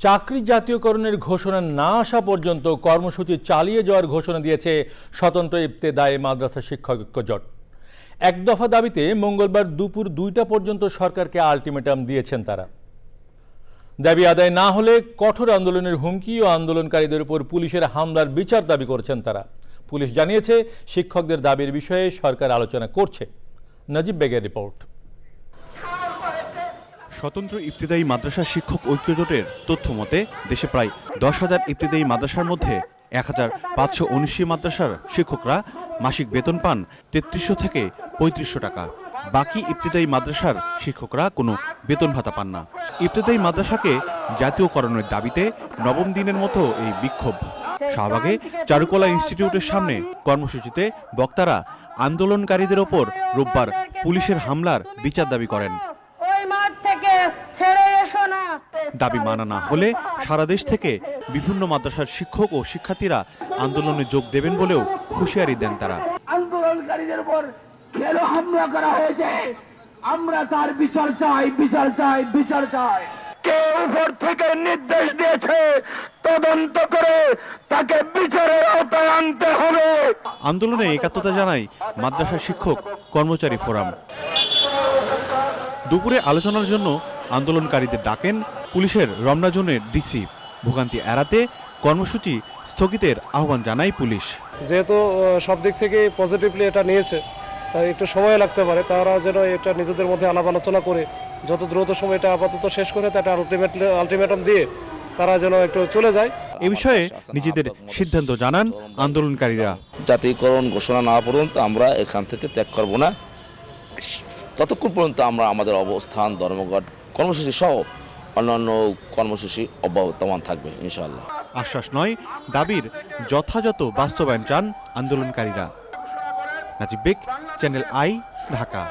চাকরি জাতীয়করণের ঘোষণা না আসা পর্যন্ত কর্মসূচি চালিয়ে যাওয়ার ঘোষণা দিয়েছে স্বতন্ত্র ইবতেদায়ে মাদ্রাসা শিক্ষক জোট। এক দফা দাবিতে মঙ্গলবার দুপুর দুইটা পর্যন্ত সরকারকে আলটিমেটাম দিয়েছেন তারা। দাবি আদায় না হলে কঠোর আন্দোলনের হুমকি ও আন্দোলনকারীদের উপর পুলিশের হামলার বিচার দাবি করেছেন তারা। পুলিশ জানিয়েছে, শিক্ষকদের দাবির বিষয়ে সরকার আলোচনা করছে। নজিব বেগের রিপোর্ট। স্বতন্ত্র ইবতিদায়ী মাদ্রাসা শিক্ষক ঐক্যজোটের তথ্য মতে দেশে প্রায় দশ হাজার ইবতিদায়ী মাদ্রাসার মধ্যে এক হাজার পাঁচশো উনিশটি মাদ্রাসার শিক্ষকরা মাসিক বেতন পান তেত্রিশশো থেকে পঁয়ত্রিশশো টাকা। বাকি ইবতিদায়ী মাদ্রাসার শিক্ষকরা কোনো বেতন ভাতা পান না। ইবতিদায়ী মাদ্রাসাকে জাতীয়করণের দাবিতে নবম দিনের মতো এই বিক্ষোভ। শাহবাগে চারুকলা ইনস্টিটিউটের সামনে কর্মসূচিতে বক্তারা আন্দোলনকারীদের ওপর রোববার পুলিশের হামলার বিচার দাবি করেন। দাবি মানা না হলে সারা দেশ থেকে বিভিন্ন মাদ্রাসার শিক্ষক ও শিক্ষার্থীরা আন্দোলনে যোগ দেবেন বলেও হুঁশিয়ারি দেন তারা। আন্দোলনকারীদের উপর কেন হামলা করা হয়েছে। আমরা তার বিচার চাই বিচার চাই বিচার চাই। কে উপর থেকে নির্দেশ দিয়েছে তদন্ত করে তাকে বিচারের আওতায় আনতে হবে। আন্দোলনে একাত্মতা জানায় মাদ্রাসা শিক্ষক কর্মচারী ফোরাম। দুপুরে আলোচনার জন্য আন্দোলনকারীদের ডাকেন পুলিশের রমনা জোনের ডিসি। ভোগান্তি এড়াতে কর্মসূচি স্থগিতের আহ্বান জানায় পুলিশ। যেহেতু সব দিক থেকে পজিটিভলি এটা নিয়েছে তাই একটু সময় লাগতে পারে। তারা যেন এটা নিজেদের মধ্যে আলাপ আলোচনা করে যত দ্রুত সময় এটা আপাতত শেষ করে তাটা আলটিমেট আলটিমেটাম দিয়ে তারা যেন একটু চলে যায়। এ বিষয়ে নিজেদের সিদ্ধান্ত জানান আন্দোলনকারীরা। জাতীয়করণ ঘোষণা না পর্যন্ত আমরা এখান থেকে ত্যাগ করব না। ততক্ষণ পর্যন্ত আমরা আমাদের অবস্থান ধর্মঘট কর্মসূচি সহ অন্যান্য কর্মসূচি অব্যাহতমান থাকবে, ইনশাআল্লাহ। আশ্বাস নয়, দাবির যথাযথ বাস্তবায়ন চান আন্দোলনকারীরা। Najib Beg, channel I, Dhaka.